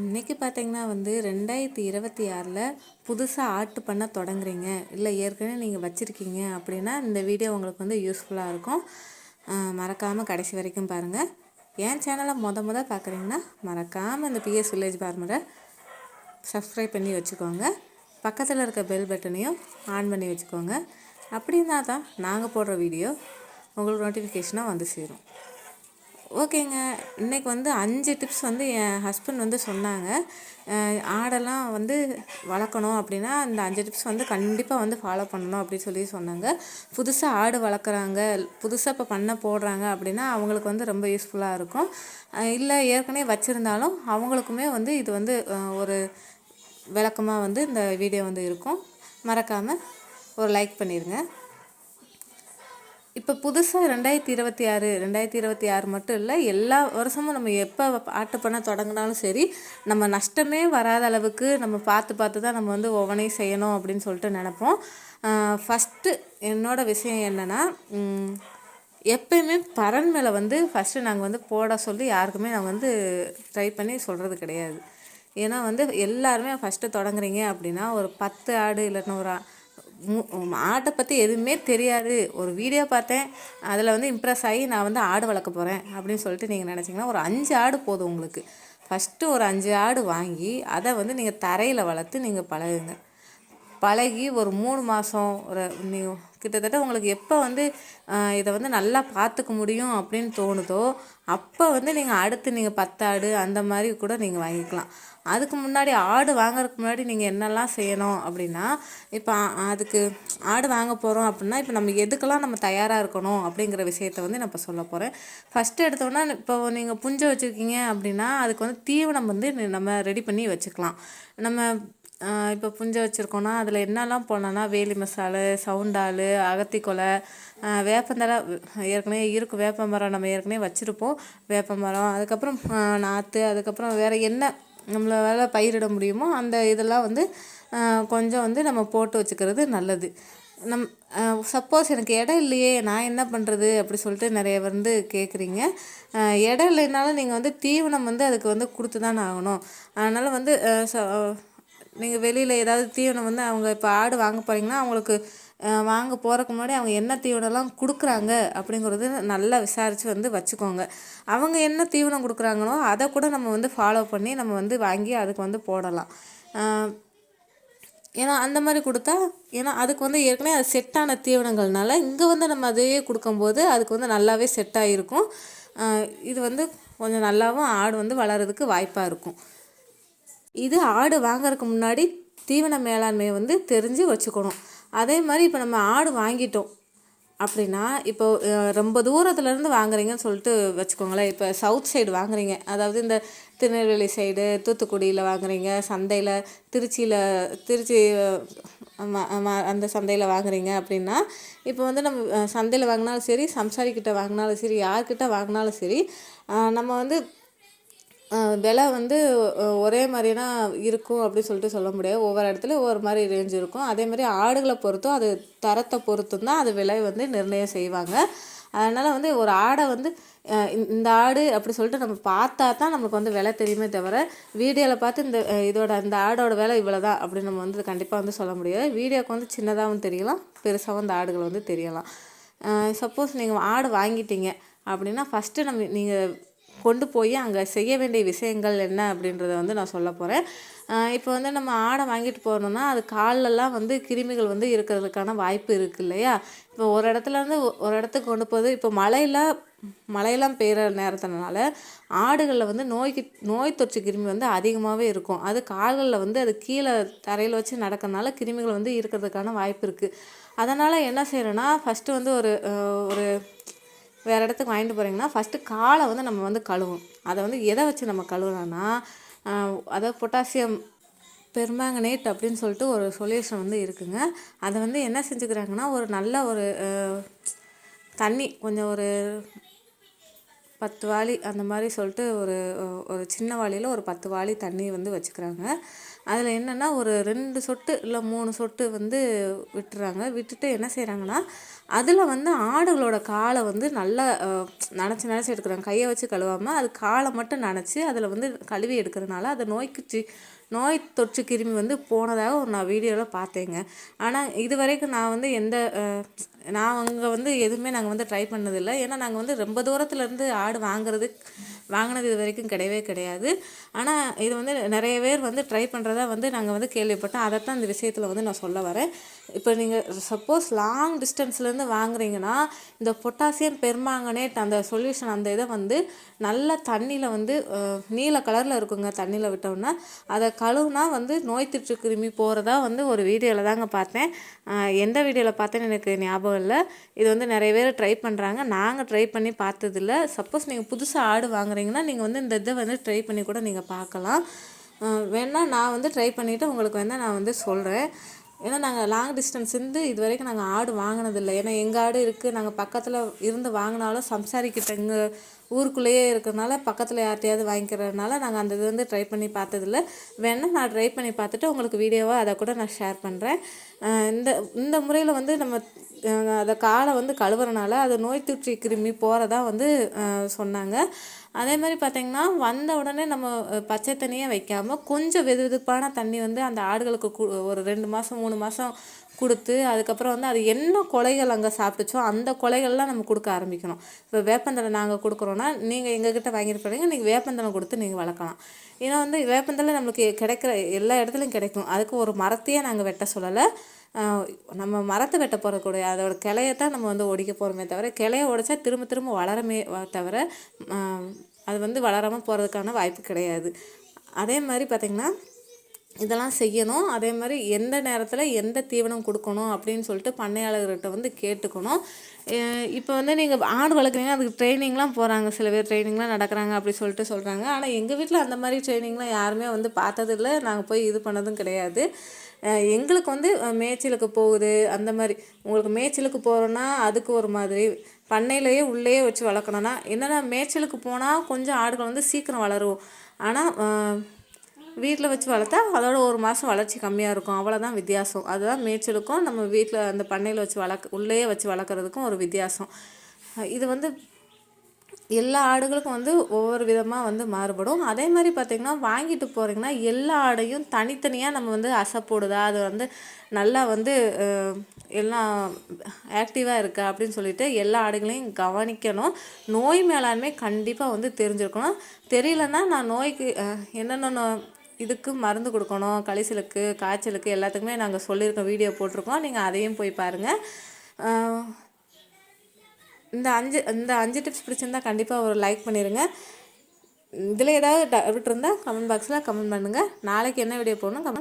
இன்றைக்கி பார்த்தீங்கன்னா வந்து ரெண்டாயிரத்தி இருபத்தி ஆறில் புதுசாக ஆர்ட் பண்ண தொடங்குறீங்க. இல்லை ஏற்கனவே நீங்கள் வச்சுருக்கீங்க அப்படின்னா இந்த வீடியோ உங்களுக்கு வந்து யூஸ்ஃபுல்லாக இருக்கும். மறக்காமல் கடைசி வரைக்கும் பாருங்கள் என் சேனலை மொத முத பார்க்குறீங்கன்னா மறக்காமல் இந்த பிஎஸ் வில்லேஜ் பார்மரை சப்ஸ்கிரைப் பண்ணி வச்சுக்கோங்க. பக்கத்தில் இருக்க பெல் பட்டனையும் ஆன் பண்ணி வச்சுக்கோங்க. அப்படின்னா தான் நாங்கள் போடுற வீடியோ உங்களுக்கு நோட்டிஃபிகேஷனாக வந்து சேரும். ஓகேங்க. இன்றைக்கி வந்து அஞ்சு டிப்ஸ் வந்து என் ஹஸ்பண்ட் வந்து சொன்னாங்க. ஆடெல்லாம் வந்து வளர்க்கணும் அப்படின்னா இந்த அஞ்சு டிப்ஸ் வந்து கண்டிப்பாக வந்து ஃபாலோ பண்ணணும் அப்படின்னு சொல்லி சொன்னாங்க. புதுசாக ஆடு வளர்க்குறாங்க. புதுசாக இப்போ பண்ண போடுறாங்க அப்படின்னா அவங்களுக்கு வந்து ரொம்ப யூஸ்ஃபுல்லாக இருக்கும். இல்லை ஏற்கனவே வச்சுருந்தாலும் அவங்களுக்குமே வந்து இது வந்து ஒரு விளக்கமாக வந்து இந்த வீடியோ வந்து இருக்கும். மறக்காமல் ஒரு லைக் பண்ணிடுங்க இப்போ புதுசாக ரெண்டாயிரத்தி இருபத்தி ஆறு ரெண்டாயிரத்தி இருபத்தி ஆறு மட்டும் இல்லை எல்லா வருஷமும் நம்ம எப்போ ஆட்டு பண்ண தொடங்கினாலும் சரி நம்ம நஷ்டமே வராத அளவுக்கு நம்ம பார்த்து பார்த்து தான் நம்ம வந்து ஒவ்வொன்றையும் செய்யணும் அப்படின்னு சொல்லிட்டு நினப்போம். ஃபஸ்ட்டு என்னோடய விஷயம் என்னென்னா எப்பயுமே பறன் மேலே வந்து ஃபஸ்ட்டு நாங்கள் வந்து போட சொல்லி யாருக்குமே நாங்கள் வந்து ட்ரை பண்ணி சொல்கிறது கிடையாது. ஏன்னா வந்து எல்லாருமே ஃபஸ்ட்டு தொடங்குறீங்க அப்படின்னா ஒரு பத்து ஆடு இல்லைன்னா ஒரு ஆட்டை பற்றி எதுவுமே தெரியாது. ஒரு வீடியோ பார்த்தேன். அதில் வந்து இம்ப்ரெஸ் ஆகி நான் வந்து ஆடு வளர்க்க போகிறேன் அப்படின்னு சொல்லிட்டு நீங்கள் நினச்சிங்கன்னா ஒரு அஞ்சு ஆடு போதும் உங்களுக்கு. ஃபஸ்ட்டு ஒரு அஞ்சு ஆடு வாங்கி அதை வந்து நீங்கள் தரையில் வளர்த்து நீங்கள் பழகுங்க. பழகி ஒரு மூணு மாதம் ஒரு கிட்டத்தட்ட உங்களுக்கு எப்போ வந்து இதை வந்து நல்லா பார்த்துக்க முடியும் அப்படின்னு தோணுதோ அப்போ வந்து நீங்கள் அடுத்து நீங்கள் பத்தாடு அந்த மாதிரி கூட நீங்கள் வாங்கிக்கலாம். அதுக்கு முன்னாடி ஆடு வாங்குறதுக்கு முன்னாடி நீங்கள் என்னெல்லாம் செய்யணும் அப்படின்னா இப்போ அதுக்கு ஆடு வாங்க போகிறோம் அப்படின்னா இப்போ நம்ம எதுக்கெல்லாம் நம்ம தயாராக இருக்கணும் அப்படிங்கிற விஷயத்த வந்து நான் இப்போ சொல்ல போகிறேன் ஃபஸ்ட்டு எடுத்தோன்னா இப்போ நீங்கள் புஞ்சை வச்சுருக்கீங்க அப்படின்னா அதுக்கு வந்து தீவனம் வந்து நம்ம ரெடி பண்ணி வச்சுக்கலாம். நம்ம இப்போ புஞ்சை வச்சுருக்கோன்னா அதில் என்னெல்லாம் போடலான்னா வேலி மசாலு சவுண்டால் அகத்திக்கொலை வேப்பந்தழை ஏற்கனவே இருக்கும் வேப்ப மரம் நம்ம ஏற்கனவே வச்சுருப்போம். வேப்ப மரம் அதுக்கப்புறம் நாற்று அதுக்கப்புறம் வேறு என்ன நம்மளால் பயிரிட முடியுமோ அந்த இதெல்லாம் வந்து கொஞ்சம் வந்து நம்ம போட்டு வச்சுக்கிறது நல்லது. நம் சப்போஸ் எனக்கு இடம் இல்லையே நான் என்ன பண்ணுறது அப்படி சொல்லிட்டு நிறைய வந்து கேட்குறீங்க இடம் இல்லைனாலும் நீங்கள் வந்து தீவனம் வந்து அதுக்கு வந்து கொடுத்து தான் ஆகணும். அதனால் வந்து நீங்கள் வெளியில் ஏதாவது தீவனம் வந்து அவங்க இப்போ ஆடு வாங்க போகிறீங்கன்னா அவங்களுக்கு வாங்க போகிறக்கு முன்னாடி அவங்க என்ன தீவனம்லாம் கொடுக்குறாங்க அப்படிங்கிறது நல்லா விசாரித்து வந்து வச்சுக்கோங்க. அவங்க என்ன தீவனம் கொடுக்குறாங்களோ அதை கூட நம்ம வந்து ஃபாலோ பண்ணி நம்ம வந்து வாங்கி அதுக்கு வந்து போடலாம். ஏன்னா அந்த மாதிரி கொடுத்தா ஏன்னா அதுக்கு வந்து ஏற்கனவே அது செட்டான தீவனங்கள்னால இங்கே வந்து நம்ம அதையே கொடுக்கும்போது அதுக்கு வந்து நல்லாவே செட்டாக இருக்கும் இது வந்து கொஞ்சம் நல்லாவும் ஆடு வந்து வளர்கிறதுக்கு வாய்ப்பாக இருக்கும். இது ஆடு வாங்குறதுக்கு முன்னாடி தீவன மேலாண்மையை வந்து தெரிஞ்சு வச்சுக்கணும். அதே மாதிரி இப்போ நம்ம ஆடு வாங்கிட்டோம் அப்படின்னா இப்போ ரொம்ப தூரத்துலேருந்து வாங்குறீங்கன்னு சொல்லிட்டு வச்சுக்கோங்களேன். இப்போ சவுத் சைடு வாங்குறீங்க. அதாவது இந்த திருநெல்வேலி சைடு தூத்துக்குடியில் வாங்குறீங்க. சந்தையில் திருச்சியில் திருச்சி அந்த சந்தையில் வாங்குறீங்க அப்படின்னா இப்போ வந்து நம்ம சந்தையில் வாங்கினாலும் சரி சம்சாரிக்கிட்ட வாங்கினாலும் சரி யார்கிட்ட வாங்கினாலும் சரி நம்ம வந்து விலை வந்து ஒரே மாதிரினா இருக்கும் அப்படின்னு சொல்லிட்டு சொல்ல முடியாது. ஒவ்வொரு இடத்துல ஒவ்வொரு மாதிரி ரேஞ்ச் இருக்கும். அதே மாதிரி ஆடுகளை பொறுத்தும் அது தரத்தை பொறுத்தும் தான் அது விலை வந்து நிர்ணயம் செய்வாங்க. அதனால் வந்து ஒரு ஆடை வந்து இந்த ஆடு அப்படி சொல்லிட்டு நம்ம பார்த்தா தான் நமக்கு வந்து விலை தெரியுமே தவிர வீடியோவில் பார்த்து இந்த இதோட இந்த ஆடோட விலை இவ்வளோ தான் அப்படின்னு நம்ம வந்து கண்டிப்பாக வந்து சொல்ல முடியாது. வீடியோக்கு வந்து சின்னதாகவும் தெரியலாம் பெருசாகவும் இந்த ஆடுகள் வந்து தெரியலாம். சப்போஸ் நீங்கள் ஆடு வாங்கிட்டீங்க அப்படின்னா ஃபஸ்ட்டு நம்ம நீங்கள் கொண்டு போய் அங்கே செய்ய வேண்டிய விஷயங்கள் என்ன அப்படின்றத வந்து நான் சொல்ல போகிறேன் இப்போ வந்து நம்ம ஆடை வாங்கிட்டு போகணுன்னா அது கால்லெல்லாம் வந்து கிருமிகள் வந்து இருக்கிறதுக்கான வாய்ப்பு இருக்குது இல்லையா? இப்போ ஒரு இடத்துலேருந்து ஒரு இடத்துக்கு கொண்டு போகுது இப்போ மழையில் மழையெல்லாம் பெய்கிற நேரத்தினால ஆடுகளில் வந்து நோய்க்கு நோய் தொற்று கிருமி வந்து அதிகமாகவே இருக்கும். அது கால்களில் வந்து அது கீழே தரையில் வச்சு நடக்கிறதுனால கிருமிகள் வந்து இருக்கிறதுக்கான வாய்ப்பு இருக்குது அதனால் என்ன செய்கிறேன்னா ஃபஸ்ட்டு வந்து ஒரு ஒரு வேறு இடத்துக்கு வாங்கிட்டு போகிறீங்கன்னா ஃபஸ்ட்டு காலை வந்து நம்ம வந்து கழுவும் அதை வந்து எதை வச்சு நம்ம கழுவுறோன்னா அதாவது பொட்டாசியம் பெர்மாங்கனேட் அப்படின்னு சொல்லிட்டு ஒரு சொல்யூஷன் வந்து இருக்குங்க. அதை வந்து என்ன செஞ்சுக்கிறாங்கன்னா ஒரு நல்ல ஒரு தண்ணி கொஞ்சம் ஒரு பத்து வாளி அந்த மாதிரி சொல்லிட்டு ஒரு ஒரு சின்ன வாளியில் ஒரு பத்து வாளி தண்ணி வந்து வச்சுக்கிறாங்க. அதில் என்னென்னா ஒரு ரெண்டு சொட்டு இல்லை மூணு சொட்டு வந்து விட்டுறாங்க. விட்டுட்டு என்ன செய்கிறாங்கன்னா அதில் வந்து ஆடுகளோட காலை வந்து நல்லா நனைச்சி நனைச்சி எடுக்கிறாங்க. கையை வச்சு கழுவாமல் அது காலை மட்டும் நனைச்சி அதில் வந்து கழுவி எடுக்கிறதுனால அதை நோய்க்கு நோய் தொற்று கிருமி வந்து போனதாக ஒரு நான் வீடியோவில் பார்த்தேங்க. ஆனால் இது வரைக்கும் நான் வந்து எந்த நான் அங்கே வந்து எதுவுமே நாங்கள் வந்து ட்ரை பண்ணதில்லை. ஏன்னா நாங்கள் வந்து ரொம்ப தூரத்துலேருந்து ஆடு வாங்குறது வாங்கினது இது வரைக்கும் கிடையவே கிடையாது. ஆனால் இது வந்து நிறைய பேர் வந்து ட்ரை பண்ணுறதா வந்து நாங்கள் வந்து கேள்விப்பட்டோம். அதைத்தான் இந்த விஷயத்தில் வந்து நான் சொல்ல வரேன். இப்போ நீங்கள் சப்போஸ் லாங் டிஸ்டன்ஸ்லேருந்து வாங்குறீங்கன்னா இந்த பொட்டாசியம் பெர்மாங்கனேட் அந்த சொல்யூஷன் அந்த இதை வந்து நல்ல தண்ணியில் வந்து நீல கலரில் இருக்குங்க தண்ணியில் விட்டோம்னா அதை கழுவுனா வந்து நோய் தொற்று கிருமி போகிறதா வந்து ஒரு வீடியோவில் தாங்க பார்த்தேன். எந்த வீடியோவில் பார்த்தேன்னு எனக்கு ஞாபகம் இல்லை. இது வந்து நிறைய பேர் ட்ரை பண்ணுறாங்க நாங்கள் ட்ரை பண்ணி பார்த்ததில்ல. சப்போஸ் நீங்கள் புதுசாக ஆடு போகிறீங்கன்னா நீங்கள் வந்து இந்த இதை வந்து ட்ரை பண்ணி கூட நீங்கள் பார்க்கலாம். வேணால் நான் வந்து ட்ரை பண்ணிவிட்டு உங்களுக்கு வேணால் நான் வந்து சொல்கிறேன் ஏன்னா நாங்கள் லாங் டிஸ்டன்ஸ் இருந்து இது வரைக்கும் நாங்கள் ஆடு வாங்கினதில்லை. ஏன்னா எங்கள் ஆடு இருக்குது நாங்கள் பக்கத்தில் இருந்து வாங்கினாலும் சம்சாரிக்கிட்ட இங்கே ஊருக்குள்ளேயே இருக்கிறனால பக்கத்தில் யார்ட்டையாவது வாங்கிக்கிறதுனால நாங்கள் அந்த இது வந்து ட்ரை பண்ணி பார்த்ததில்ல. வேணால் நான் ட்ரை பண்ணி பார்த்துட்டு உங்களுக்கு வீடியோவாக அதை கூட நான் ஷேர் பண்ணுறேன் இந்த இந்த முறையில் வந்து நம்ம அதை காலை வந்து கழுவுறனால அது நோய் தொற்று கிருமி போகிறதா வந்து சொன்னாங்க. அதே மாதிரி பார்த்திங்கன்னா வந்த உடனே நம்ம பச்சை தண்ணியே வைக்காமல் கொஞ்சம் வெது வெதுப்பான தண்ணி வந்து அந்த ஆடுகளுக்கு ஒரு ரெண்டு மாதம் மூணு மாதம் கொடுத்து அதுக்கப்புறம் வந்து அது என்ன கொலைகள் அங்கே சாப்பிட்டுச்சோ அந்த கொலைகள்லாம் நம்ம கொடுக்க ஆரம்பிக்கணும். இப்போ வேப்பந்தலை நாங்கள் கொடுக்குறோன்னா நீங்கள் எங்ககிட்ட வாங்கிட்டு போகிறீங்க நீங்கள் வேப்பந்தலை கொடுத்து நீங்கள் வளர்க்கலாம். ஏன்னா வந்து வேப்பந்தலை நம்மளுக்கு கிடைக்கிற எல்லா இடத்துலையும் கிடைக்கும். அதுக்கு ஒரு மரத்தையே நாங்கள் வெட்ட சொல்லலை. நம்ம மரத்தை வெட்ட போகிறக்கூடிய அதோட கிளையை தான் நம்ம வந்து ஒடிக்க போகிறோமே தவிர கிளைய உடைச்சா திரும்ப திரும்ப வளரமே தவிர அது வந்து வளராமல் போகிறதுக்கான வாய்ப்பு கிடையாது. அதே மாதிரி பார்த்திங்கன்னா இதெல்லாம் செய்யணும். அதே மாதிரி எந்த நேரத்தில் எந்த தீவனம் கொடுக்கணும் அப்படின்னு சொல்லிட்டு பண்ணையாளர்கிட்ட வந்து கேட்டுக்கணும். இப்போ வந்து நீங்கள் ஆடு வளர்க்குறீங்க அதுக்கு ட்ரைனிங்லாம் போகிறாங்க சில பேர் ட்ரைனிங்லாம் நடக்கிறாங்க அப்படி சொல்லிட்டு சொல்கிறாங்க ஆனால் எங்கள் வீட்டில் அந்த மாதிரி ட்ரைனிங்லாம் யாருமே வந்து பார்த்ததில்ல. நாங்கள் போய் இது பண்ணதும் கிடையாது. எங்களுக்கு வந்து மேய்ச்சலுக்கு போகுது. அந்த மாதிரி உங்களுக்கு மேய்ச்சலுக்கு போகிறோன்னா அதுக்கு ஒரு மாதிரி பண்ணையிலையே உள்ளேயே வச்சு வளர்க்கணுன்னா என்னென்னா மேய்ச்சலுக்கு போனால் கொஞ்சம் ஆடுகள் வந்து சீக்கிரம் வளரும். ஆனால் வீட்டில் வச்சு வளர்த்தா அதோட ஒரு மாதம் வளர்ச்சி கம்மியாக இருக்கும். அவ்வளோதான் வித்தியாசம். அதுதான் மேய்ச்சலுக்கும் நம்ம வீட்டில் அந்த பண்ணையில் வச்சு வளர்க்க உள்ளேயே வச்சு வளர்க்குறதுக்கும் ஒரு வித்தியாசம். இது வந்து எல்லா ஆடுகளுக்கும் வந்து ஒவ்வொரு விதமாக வந்து மாறுபடும். அதே மாதிரி பார்த்திங்கன்னா வாங்கிட்டு போகிறீங்கன்னா எல்லா ஆடையும் தனித்தனியாக நம்ம வந்து அசைப்போடுதா அது வந்து நல்லா வந்து எல்லாம் ஆக்டிவாக இருக்கா அப்படின்னு சொல்லிட்டு எல்லா ஆடுகளையும் கவனிக்கணும். நோய் மேலாண்மை கண்டிப்பாக வந்து தெரிஞ்சிருக்கணும். தெரியலன்னா நான் நோய்க்கு என்னென்ன இதுக்கு மருந்து கொடுக்கணும் கழிசலுக்கு காய்ச்சலுக்கு எல்லாத்துக்குமே நாங்கள் சொல்லியிருக்கோம் வீடியோ போட்டிருக்கோம். நீங்கள் அதையும் போய் பாருங்கள் இந்த அஞ்சு இந்த அஞ்சு டிப்ஸ் பிடிச்சிருந்தால் கண்டிப்பாக ஒரு லைக் பண்ணிடுங்க இதில் ஏதாவது டவுட் இருந்தால் கமெண்ட் பாக்ஸில் கமெண்ட் பண்ணுங்கள் நாளைக்கு என்ன வீடியோ போடணும்? கமெண்ட்